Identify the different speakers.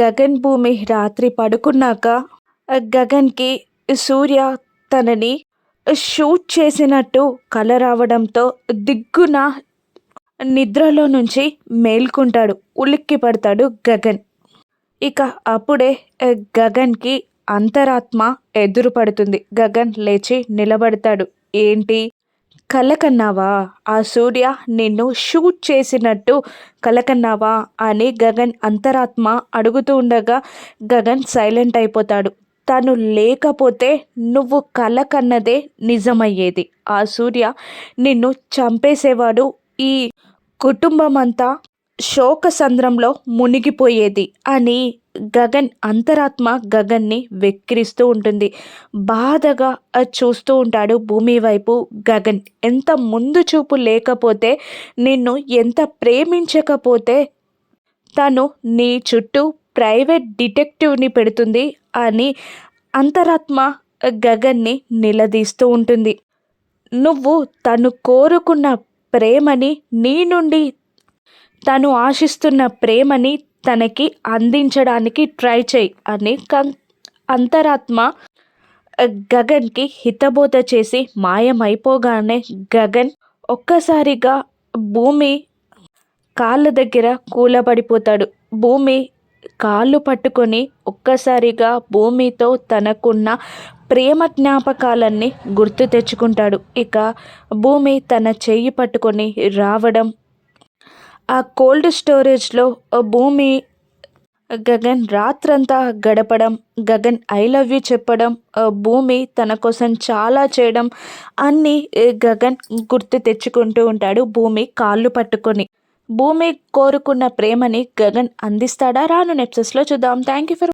Speaker 1: గగన్ భూమి రాత్రి పడుకున్నాక గగన్కి సూర్య తనని షూట్ చేసినట్టు కల రావడంతో దిగ్గున నిద్రలో నుంచి మేల్కుంటాడు ఉలిక్కి పడతాడు గగన్. ఇక అప్పుడే గగన్కి అంతరాత్మ ఎదురుపడుతుంది. గగన్ లేచి నిలబడతాడు. ఏంటి? కలకన్నావా? ఆ సూర్య నిన్ను షూట్ చేసినట్టు కలకన్నావా? అని గగన్ అంతరాత్మ అడుగుతూ ఉండగా గగన్ సైలెంట్ అయిపోతాడు. తను లేకపోతే నువ్వు కలకన్నదే నిజమయ్యేది. ఆ సూర్య నిన్ను చంపేసేవాడు ఈ కుటుంబం అంతా శోకసంద్రంలో మునిగిపోయేది అని గగన్ అంతరాత్మ గగన్ని వెక్కిరిస్తూ ఉంటుంది. బాధగా చూస్తూ ఉంటాడు భూమి వైపు గగన్. ఎంత ముందు చూపు లేకపోతే నిన్ను ఎంత ప్రేమించకపోతే తను నీ చుట్టూ ప్రైవేట్ డిటెక్టివ్ని పెడుతుంది అని అంతరాత్మ గగన్ని నిలదీస్తూ ఉంటుంది. నువ్వు తను కోరుకున్న ప్రేమని నీ నుండి తను ఆశిస్తున్న ప్రేమని తనకి అందించడానికి ట్రై చేయి అని కం అంతరాత్మ గగన్కి హితబోధ చేసి మాయమైపోగానే గగన్ ఒక్కసారిగా భూమి కాళ్ళ దగ్గర కూలబడిపోతాడు. భూమి కాళ్ళు పట్టుకొని ఒక్కసారిగా భూమితో తనకున్న ప్రేమ జ్ఞాపకాలన్నీ గుర్తు తెచ్చుకుంటాడు. ఇక భూమి తన చెయ్యి పట్టుకొని రావడం ఆ కోల్డ్ స్టోరేజ్లో భూమి గగన్ రాత్రంతా గడపడం గగన్ ఐ లవ్ యూ చెప్పడం భూమి తన కోసం చాలా చేయడం అన్నీ గగన్ గుర్తు తెచ్చుకుంటూ ఉంటాడు భూమి కాళ్ళు పట్టుకొని. భూమి కోరుకున్న ప్రేమని గగన్ అందిస్తాడా? రాను నెప్సెస్లో చూద్దాం. Thank you for